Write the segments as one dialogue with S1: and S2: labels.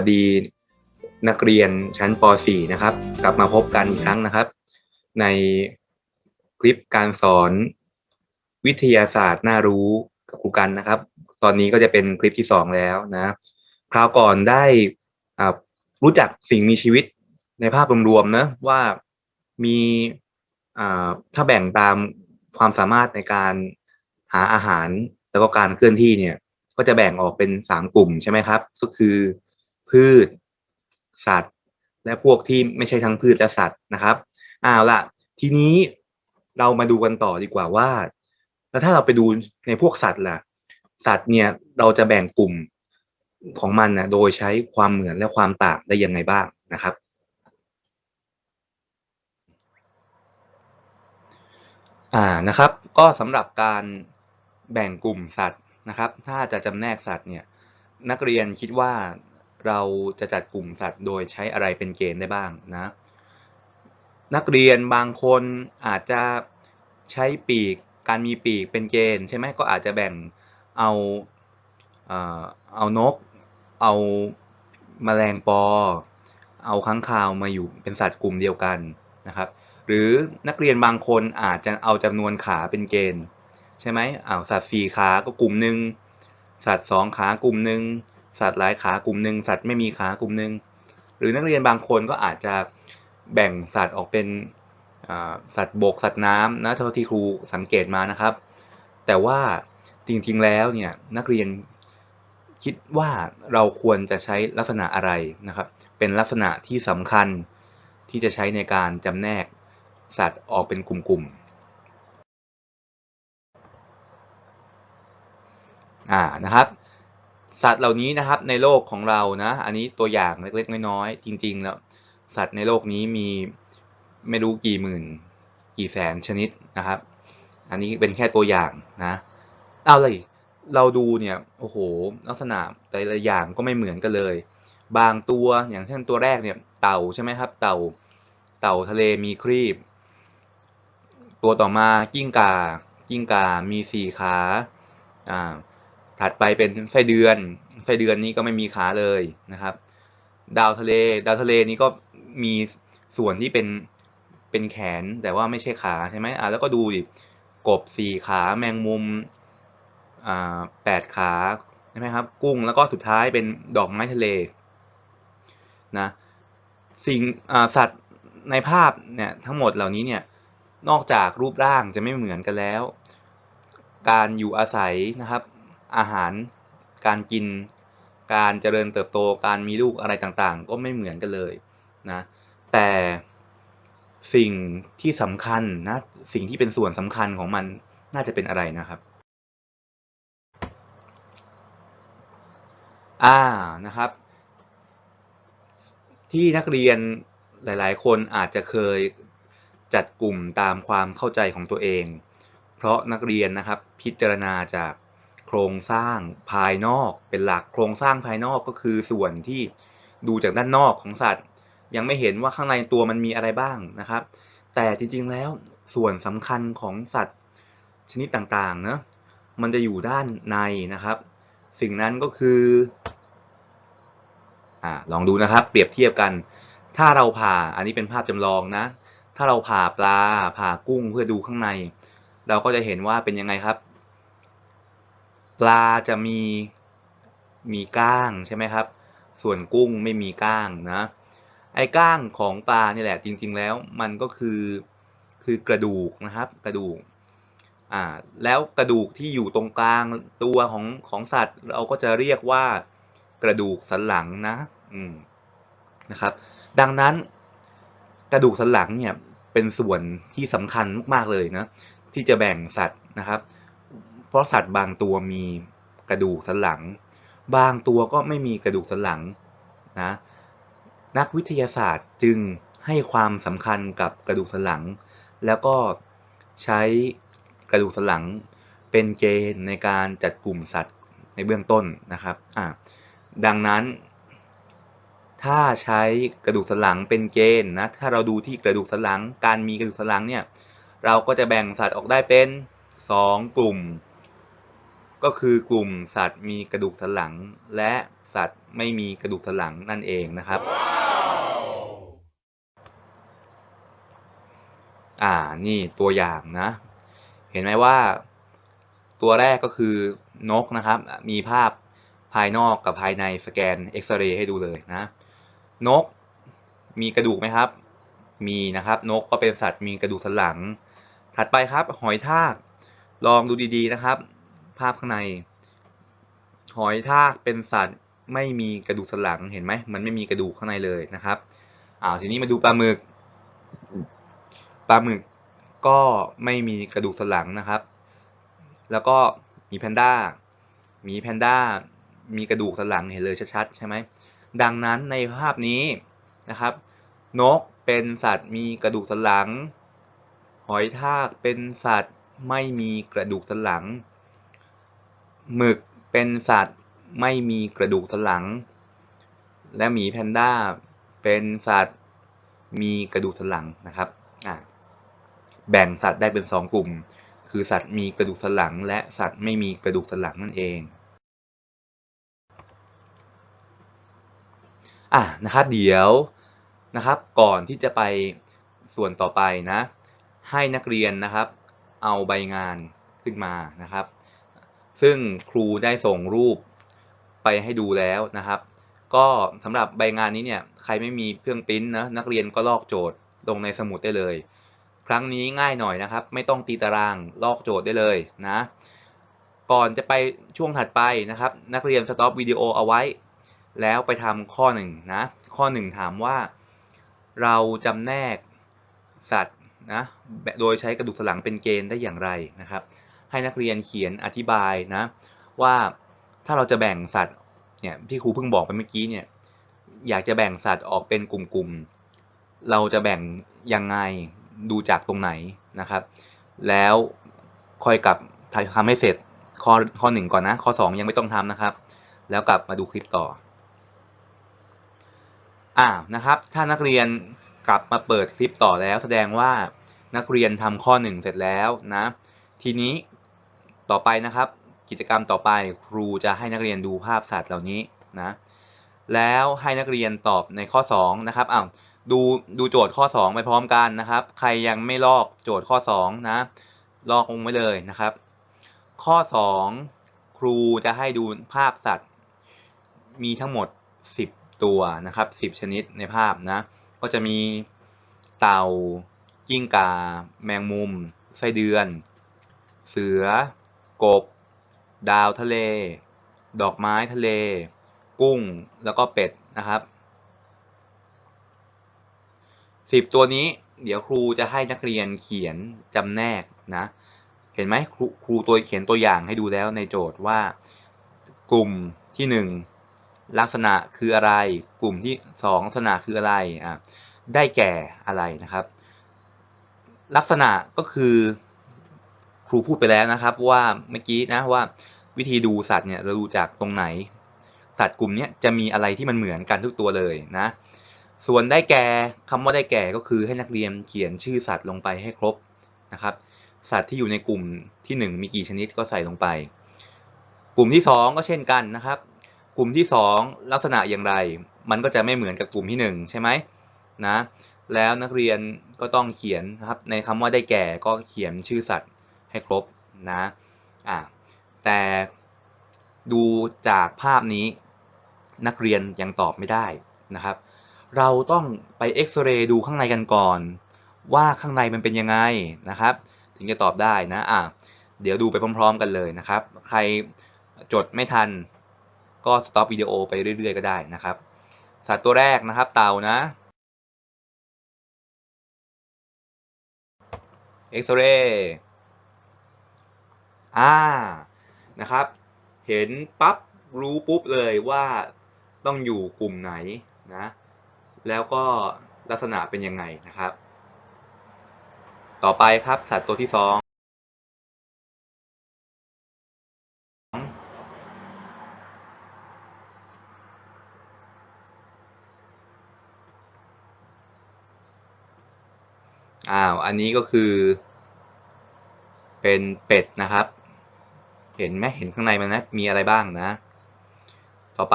S1: วัสดีนักเรียนชั้นป .4 นะครับ กลับมาพบกันอีกครั้งนะครับ ในคลิปการสอนวิทยาศาสตร์น่ารู้กับครูกันนะครับ ตอนนี้ก็จะเป็นคลิปที่สองแล้วนะคราวก่อนได้อ่ารู้จักสิ่งมีชีวิตในภาพรวมๆนะว่ามีอ่าถ้าแบ่งตามความสามารถในการหาอาหารแล้วก็การเคลื่อนที่เนี่ย ก็จะแบ่งออกเป็นสามกลุ่มใช่ไหมครับ ก็คือ พืช สัตว์ และพวกที่ไม่ใช่ทั้งพืชและสัตว์นะครับเอาล่ะทีนี้เรามาดูกันต่อดีกว่าว่า แล้วถ้าเราไปดูในพวกสัตว์ล่ะ สัตว์เนี่ยเราจะแบ่งกลุ่มของมันนะโดยใช้ความเหมือนและความต่างได้ยังไงบ้างนะครับ อ่านะครับ ก็สำหรับการแบ่งกลุ่มสัตว์นะครับ ถ้าจะจำแนกสัตว์เนี่ยนักเรียนคิดว่า เราจะจัดกลุ่มสัตว์โดยใช้อะไรเป็นเกณฑ์ได้บ้างนะ นักเรียนบางคนอาจจะใช้ปีกการมีปีกเป็นเกณฑ์ใช่ไหมก็อาจจะแบ่งเอาเอานก เอาแมลงปอ เอาค้างคาวมาอยู่เป็นสัตว์กลุ่มเดียวกันนะครับ หรือนักเรียนบางคนอาจจะเอาจำนวนขาเป็นเกณฑ์ใช่ไหมอ้าวสัตว์สี่ขาก็กลุ่มหนึ่งสัตว์สองขากลุ่มหนึ่ง สัตว์หลายขากลุ่มหนึ่งสัตว์ไม่มีขากลุ่มหนึ่งหรือนักเรียนบางคนก็อาจจะแบ่งสัตว์ออกเป็นสัตว์บกสัตว์น้ำนะเท่าที่ครูสังเกตมานะครับ แต่ว่าจริงๆแล้วเนี่ยนักเรียนคิดว่าเราควรจะใช้ลักษณะอะไรนะครับ เป็นลักษณะที่สำคัญที่จะใช้ในการจำแนกสัตว์ออกเป็นกลุ่มๆอ่านะครับ สัตว์เหล่านี้นะครับในโลกของเรานะ อันนี้ตัวอย่างเล็กๆน้อยๆจริงๆแล้วสัตว์ในโลกนี้มีไม่รู้กี่หมื่น กี่แสนชนิดนะครับ อันนี้เป็นแค่ตัวอย่างนะเอาเลยเราดูเนี่ยโอ้โหลักษณะแต่ละอย่างก็ไม่เหมือนกันเลย บางตัวอย่างเช่นตัวแรกเนี่ยเต่าใช่ไหมครับ เต่าเต่าทะเลมีครีบ ตัวต่อมากิ้งก่ากิ้งก่ามีสี่ขาอ่า ถัดไปเป็นไส้เดือน ไส้เดือนนี้ก็ไม่มีขาเลยนะครับ ดาวทะเล ดาวทะเลนี้ก็มีส่วนที่เป็นเป็นแขนแต่ว่าไม่ใช่ขาใช่ไหมอ่าแล้วก็ดูดิกบสี่ขาแมงมุมอ่าแปดขาใช่ไหมครับ กุ้งแล้วก็สุดท้ายเป็นดอกไม้ทะเลนะสิ่งอ่าสัตว์ในภาพเนี่ยทั้งหมดเหล่านี้เนี่ยนอกจากรูปร่างจะไม่เหมือนกันแล้ว การอยู่อาศัยนะครับ อาหารการกิน การเจริญเติบโตการมีลูกอะไรต่างๆ ก็ไม่เหมือนกันเลยนะแต่สิ่งที่สำคัญนะสิ่งที่เป็นส่วนสำคัญของมันน่าจะเป็นอะไรนะครับอ่านะครับ ที่นักเรียนหลาย ๆ คนอาจจะเคยจัดกลุ่มตามความเข้าใจของตัวเอง เพราะนักเรียนนะครับพิจารณาจาก โครงสร้างภายนอกเป็นหลักโครงสร้างภายนอกก็คือส่วนที่ดูจากด้านนอกของสัตว์ ยังไม่เห็นว่าข้างในตัวมันมีอะไรบ้างนะครับ แต่จริงๆแล้วส่วนสำคัญของสัตว์ชนิดต่างๆนะมันจะอยู่ด้านในนะครับ สิ่งนั้นก็คืออ่าลองดูนะครับ เปรียบเทียบกัน ถ้าเราผ่าอันนี้เป็นภาพจำลองนะ ถ้าเราผ่าปลาผ่ากุ้งเพื่อดูข้างใน เราก็จะเห็นว่าเป็นยังไงครับ ปลาจะมีมีก้างใช่ไหมครับ ส่วนกุ้งไม่มีก้างนะ ไอ้ก้างของปลานี่แหละจริงๆแล้วมันก็คือคือกระดูกนะครับกระดูกอ่าแล้วกระดูกที่อยู่ตรงกลางตัวของของสัตว์ เราก็จะเรียกว่ากระดูกสันหลังนะอืมนะครับ ดังนั้นกระดูกสันหลังเนี่ยเป็นส่วนที่สำคัญมากๆเลยนะที่จะแบ่งสัตว์นะครับ เพราะสัตว์บางตัวมีกระดูกสันหลัง บางตัวก็ไม่มีกระดูกสันหลังนะนักวิทยาศาสตร์จึงให้ความสำคัญกับกระดูกสันหลัง แล้วก็ใช้กระดูกสันหลังเป็นเกณฑ์ในการจัดกลุ่มสัตว์ในเบื้องต้นนะครับอ่าดังนั้น ถ้าใช้กระดูกสันหลังเป็นเกณฑ์นะถ้าเราดูที่กระดูกสันหลัง การมีกระดูกสันหลังเนี่ยเราก็จะแบ่งสัตว์ออกได้เป็น 2 กลุ่ม ก็คือกลุ่มสัตว์มีกระดูกสันหลัง และสัตว์ไม่มีกระดูกสันหลังนั่นเองนะครับ อ่า นี่ตัวอย่างนะ เห็นไหมว่า ตัวแรกก็คือนกนะครับ มีภาพภายนอกกับภายในสแกนเอ็กซเรย์ให้ดูเลยนะ นกมีกระดูกไหมครับ มีนะครับ นกก็เป็นสัตว์มีกระดูกสันหลัง ถัดไปครับ หอยทาก ลองดูดีๆนะครับ ภาพข้างใน หอยทากเป็นสัตว์ไม่มีกระดูกสันหลังเห็นไหมมันไม่มีกระดูกข้างในเลยนะครับอ่าทีนี้มาดูปลาหมึกปลาหมึกก็ไม่มีกระดูกสันหลังนะครับ แล้วก็มีแพนด้ามีแพนด้ามีกระดูกสันหลังเห็นเลยชัดๆใช่ไหมดังนั้นในภาพนี้นะครับ นกเป็นสัตว์มีกระดูกสันหลัง หอยทากเป็นสัตว์ไม่มีกระดูกสันหลัง หมึกเป็นสัตว์ไม่มีกระดูกสันหลัง และหมีแพนด้าเป็นสัตว์มีกระดูกสันหลังนะครับอ่าแบ่งสัตว์ได้เป็น 2 กลุ่ม คือสัตว์มีกระดูกสันหลัง และสัตว์ไม่มีกระดูกสันหลังนั่นเองอะนะครับเดี๋ยวนะครับก่อนที่จะไปส่วนต่อไปนะ ให้นักเรียนนะครับ เอาใบงานขึ้นมานะครับ ซึ่งครูได้ส่งรูปไปให้ดูแล้วนะครับ ก็สำหรับใบงานนี้เนี่ยใครไม่มีเครื่องปริ้นนะนักเรียนก็ลอกโจทย์ลงในสมุดได้เลย ครั้งนี้ง่ายหน่อยนะครับ ไม่ต้องตีตารางลอกโจทย์ได้เลยนะ ก่อนจะไปช่วงถัดไปนะครับ นักเรียนสต็อปวิดีโอเอาไว้ แล้วไปทำข้อหนึ่งนะข้อหนึ่งถามว่า เราจำแนกสัตว์นะโดยใช้กระดูกสันหลังเป็นเกณฑ์ได้อย่างไรนะครับ ให้นักเรียนเขียนอธิบายนะว่าถ้าเราจะแบ่งสัตว์เนี่ยที่ครูเพิ่งบอกไปเมื่อกี้เนี่ยอยากจะแบ่งสัตว์ออกเป็นกลุ่มๆ เราจะแบ่งยังไงดูจากตรงไหนนะครับ แล้วค่อยกลับทำให้เสร็จข้อข้อหนึ่งก่อนนะ ข้อ 2 ยังไม่ต้องทำนะครับ แล้วกลับมาดูคลิปต่ออ่านะครับ ถ้านักเรียนกลับมาเปิดคลิปต่อแล้ว แสดงว่านักเรียนทำข้อ 1 เสร็จแล้วนะ ทีนี้ ต่อไปนะครับ กิจกรรมต่อไปครูจะให้นักเรียนดูภาพสัตว์เหล่านี้นะแล้วให้นักเรียนตอบในข้อ 2 นะครับอ้าวดูดูโจทย์ข้อ 2 ไปพร้อมกันนะครับ ใครยังไม่ลอกโจทย์ข้อ 2 นะ ลอกลงไว้เลยนะครับ ข้อ 2 ครูจะให้ดูภาพสัตว์ มีทั้งหมด 10 ตัวนะครับ 10 ชนิดในภาพนะ ก็จะมีเต่ากิ้งก่า แมงมุม ไส้เดือน เสือ กบ ดาวทะเล ดอกไม้ทะเล กุ้งแล้วก็เป็ดนะครับสิบตัวนี้เดี๋ยวครูจะให้นักเรียนเขียนจำแนกนะ เห็นไหมครูครูตัวเขียนตัวอย่างให้ดูแล้วในโจทย์ว่า กลุ่มที่หนึ่งลักษณะคืออะไร กลุ่มที่สองลักษณะคืออะไรอะได้แก่อะไรนะครับ ลักษณะก็คือ ครูพูดไปแล้วนะครับว่าเมื่อกี้นะว่าวิธีดูสัตว์เนี่ยเราดูจากตรงไหน สัตว์กลุ่มนี้จะมีอะไรที่มันเหมือนกันทุกตัวเลยนะ ส่วนได้แก่คำว่าได้แก่ก็คือให้นักเรียนเขียนชื่อสัตว์ลงไปให้ครบนะครับ สัตว์ที่อยู่ในกลุ่มที่ 1 มีกี่ชนิดก็ใส่ลงไป กลุ่มที่ 2 ก็เช่นกันนะครับ กลุ่มที่ 2 ลักษณะอย่างไร มันก็จะไม่เหมือนกับกลุ่มที่ 1 ใช่ไหมนะแล้วนักเรียนก็ต้องเขียนนะครับในคำว่าได้แก่ก็เขียนชื่อสัตว์ ให้ครบนะอ่าแต่ดูจากภาพนี้นักเรียนยังตอบไม่ได้นะครับ เราต้องไปเอ็กซเรย์ดูข้างในกันก่อน ว่าข้างในมันเป็นยังไงนะครับ ถึงจะตอบได้นะอะเดี๋ยวดูไปพร้อม ๆ กันเลยนะครับ ใครจดไม่ทันก็สต็อปวิดีโอไปเรื่อย ๆ ก็ได้นะครับ สัตว์ตัวแรกนะครับ เต่านะเอ็กซเรย์ อ่านะครับ เห็นปั๊บรู้ปุ๊บเลยว่าต้องอยู่กลุ่มไหนนะแล้วก็ลักษณะเป็นยังไงนะครับ ต่อไปครับสัตว์ตัวที่สองอ้าว อันนี้ก็คือ เป็นเป็ดนะครับ เห็นไหมเห็นข้างในมันนะ มีอะไรบ้างนะ ต่อไป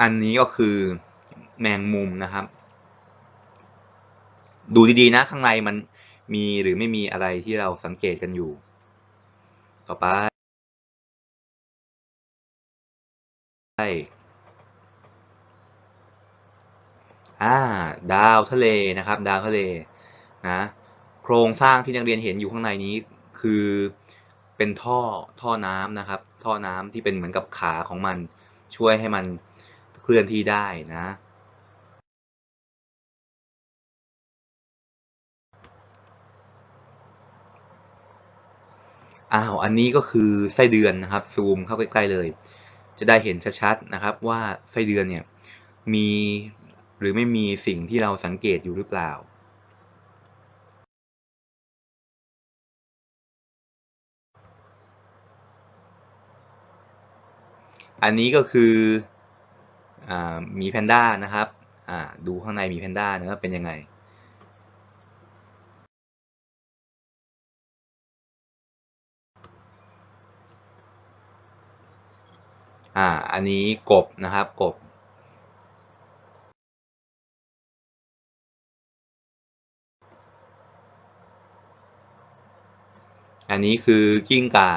S1: อันนี้ก็คือแมงมุมนะครับ ดูดีๆนะ ข้างในมันมีหรือไม่มีอะไรที่เราสังเกตกันอยู่ ต่อไปใช่ อ่าดาวทะเลนะครับ ดาวทะเลนะโครงสร้างที่นักเรียนเห็นอยู่ข้างในนี้คือเป็นท่อท่อน้ำนะครับ ท่อน้ำที่เป็นเหมือนกับขาของมันช่วยให้มันเคลื่อนที่ได้นะ อ้าวอันนี้ก็คือไส้เดือนนะครับ ซูมเข้าใกล้ๆเลย จะได้เห็นชัดๆนะครับว่าไส้เดือนเนี่ยมี หรือไม่มีสิ่งที่เราสังเกตอยู่หรือเปล่าอันนี้ก็คืออมีแพนด้านะครับดูข้างในมีแพนด้านะครับเป็นยังไง อ่า อันนี้กบนะครับกบ อันนี้คือกิ้งก่า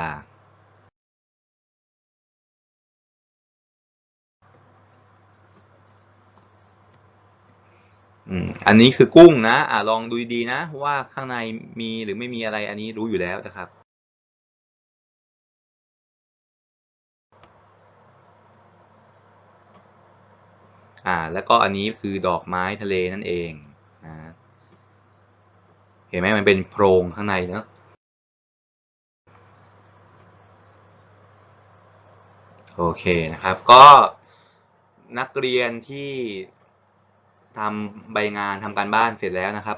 S1: อืม อันนี้คือกุ้งนะ อ่าลองดูดีนะ ว่าข้างในมีหรือไม่มีอะไร อันนี้รู้อยู่แล้วนะครับ อ่า แล้วก็อันนี้คือดอกไม้ทะเลนั่นเองนะเห็นไหมมันเป็นโพรงข้างในเนาะ โอเคนะครับ ก็นักเรียนที่ทำใบงานทำการบ้านเสร็จแล้วนะครับ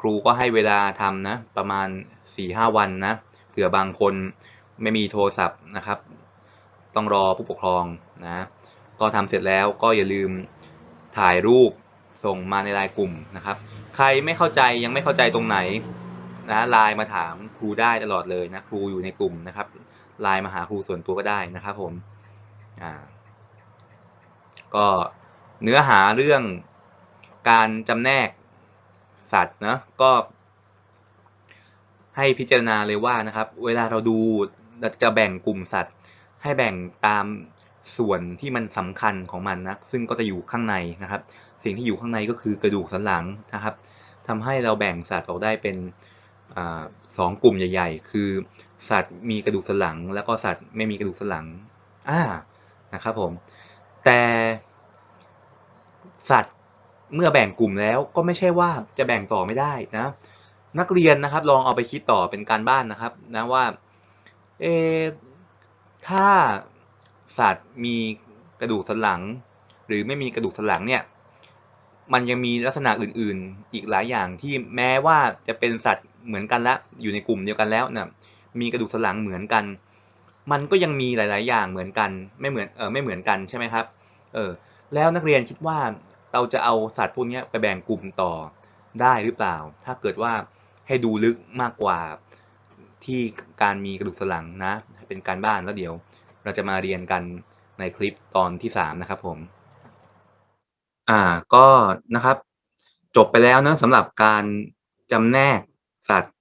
S1: ครูก็ให้เวลาทำนะประมาณสี่ห้าวันนะเผื่อบางคนไม่มีโทรศัพท์นะครับ ต้องรอผู้ปกครองนะก็ทำเสร็จแล้วก็อย่าลืมถ่ายรูปส่งมาในไลน์กลุ่มนะครับ ใครไม่เข้าใจยังไม่เข้าใจตรงไหนนะไลน์มาถามครูได้ตลอดเลยนะครูอยู่ในกลุ่มนะครับ ไลน์มาหาครูส่วนตัวก็ได้นะครับผมอ่าก็เนื้อหาเรื่องการจำแนกสัตว์นะก็ให้พิจารณาเลยว่านะครับ เวลาเราดูเราจะแบ่งกลุ่มสัตว์ ให้แบ่งตามส่วนที่มันสำคัญของมันนะซึ่งก็จะอยู่ข้างในนะครับ สิ่งที่อยู่ข้างในก็คือกระดูกสันหลังนะครับทำให้เราแบ่งสัตว์ออกได้เป็นอสองกลุ่มใหญ่ ๆ คือ สัตว์มีกระดูกสันหลัง แล้วก็สัตว์ไม่มีกระดูกสันหลังอ่านะครับผม แต่สัตว์เมื่อแบ่งกลุ่มแล้วก็ไม่ใช่ว่าจะแบ่งต่อไม่ได้นะ นักเรียนนะครับลองเอาไปคิดต่อเป็นการบ้านนะครับนะว่าเอถ้าสัตว์มีกระดูกสันหลัง หรือไม่มีกระดูกสันหลังเนี่ยมันยังมีลักษณะอื่น ๆ อีกหลายอย่างที่แม้ว่าจะเป็นสัตว์เหมือนกันแล้วอยู่ในกลุ่มเดียวกันแล้วนะ มีกระดูกสันหลังเหมือนกัน มันก็ยังมีหลาย ๆ อย่างเหมือนกันไม่เหมือนเออไม่เหมือนกันใช่ไหมครับเออแล้วนักเรียนคิดว่าเราจะเอาสัตว์พวกนี้ไปแบ่งกลุ่มต่อได้หรือเปล่า ถ้าเกิดว่าให้ดูลึกมากกว่าที่การมีกระดูกสันหลังนะ เป็นการบ้านแล้วเดี๋ยว เราจะมาเรียนกันในคลิปตอนที่สามนะครับผม อ่าก็นะครับ จบไปแล้วนะสำหรับการจำแนกสัตว์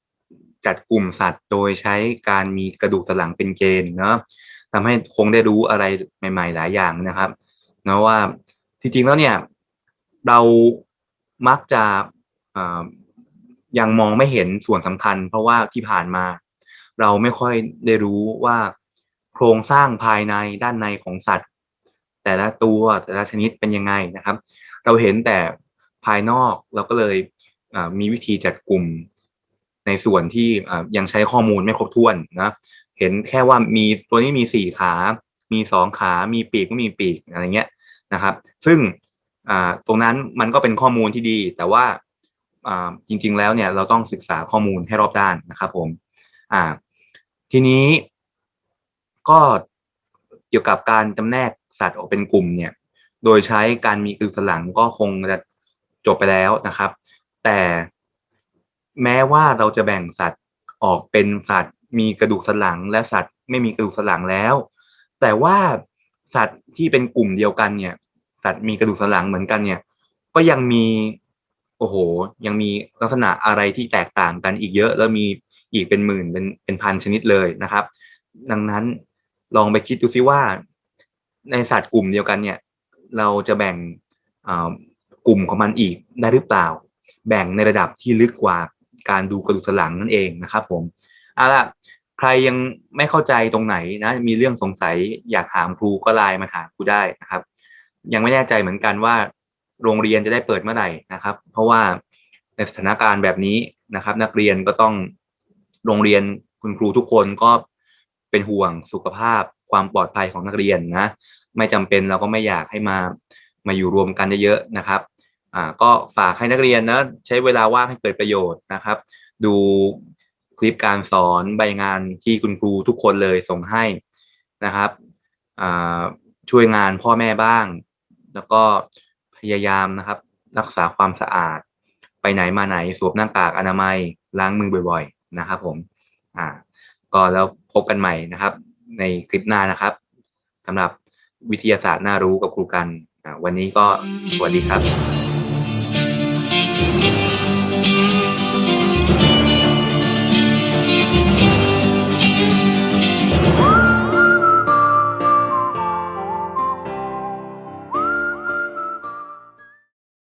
S1: จัดกลุ่มสัตว์โดยใช้การมีกระดูกสันหลังเป็นเกณฑ์เนาะทำให้คงได้รู้อะไรใหม่ ๆ หลายอย่างนะครับเนาะว่าที่จริงแล้วเนี่ยเรามักจะยังมองไม่เห็นส่วนสำคัญ เพราะว่าที่ผ่านมา เราไม่ค่อยได้รู้ว่าโครงสร้างภายในด้านในของสัตว์ แต่ละตัวแต่ละชนิดเป็นยังไงนะครับ เราเห็นแต่ภายนอกเราก็เลยมีวิธีจัดกลุ่ม ในส่วนที่ยังใช้ข้อมูลไม่ครบถ้วนนะเห็นแค่ว่ามีตัวนี้มีสี่ขา มีสองขา มีปีกก็มีปีกอะไรเงี้ยนะครับ ซึ่งตรงนั้นมันก็เป็นข้อมูลที่ดี แต่ว่าจริง ๆ แล้วเนี่ยเราต้องศึกษาข้อมูลให้รอบด้านนะครับผมทีนี้ก็เกี่ยวกับการจำแนกสัตว์ออกเป็นกลุ่มเนี่ย โดยใช้การมีกระดูกสันหลังก็คงจะจบไปแล้วนะครับ แต่ แม้ว่าเราจะแบ่งสัตว์ออกเป็นสัตว์ มีกระดูกสันหลัง และสัตว์ไม่มีกระดูกสันหลังแล้ว แต่ว่าสัตว์ที่เป็นกลุ่มเดียวกันเนี่ย สัตว์มีกระดูกสันหลังเหมือนกันเนี่ย ก็ยังมีโอ้โห ยังมีลักษณะอะไรที่แตกต่างกันอีกเยอะ แล้วมีอีกเป็นหมื่นเป็นเป็นพันชนิดเลยนะครับ ดังนั้นลองไปคิดดูซิว่า ในสัตว์กลุ่มเดียวกันเนี่ย เราจะแบ่งกลุ่มของมันอีกได้หรือเปล่า แบ่งในระดับที่ลึกกว่า การดูกระดูกสันหลังนั่นเองนะครับ ผมเอาล่ะใครยังไม่เข้าใจตรงไหนนะ มีเรื่องสงสัยอยากถามครูก็ไลน์มาถามครูได้นะครับ ยังไม่แน่ใจเหมือนกันว่า โรงเรียนจะได้เปิดเมื่อไหร่นะครับ เพราะว่าในสถานการณ์แบบนี้นะครับ นักเรียนก็ต้องโรงเรียนคุณครูทุกคนก็เป็นห่วงสุขภาพความปลอดภัยของนักเรียนนะ ไม่จำเป็นเราก็ไม่อยากให้มามาอยู่รวมกันเยอะๆนะครับ อ่าก็ฝากให้นักเรียนนะใช้เวลาว่างให้เกิดประโยชน์นะครับ ดูคลิปการสอนใบงานที่คุณครูทุกคนเลยส่งให้นะครับอ่าช่วยงานพ่อแม่บ้าง แล้วก็พยายามนะครับ รักษาความสะอาด ไปไหนมาไหนสวมหน้ากากอนามัยล้างมือบ่อย ๆ นะครับ ผมอ่าก็แล้วพบกันใหม่นะครับ ในคลิปหน้านะครับสำหรับวิทยาศาสตร์น่ารู้กับครูกัน วันนี้ก็สวัสดีครับ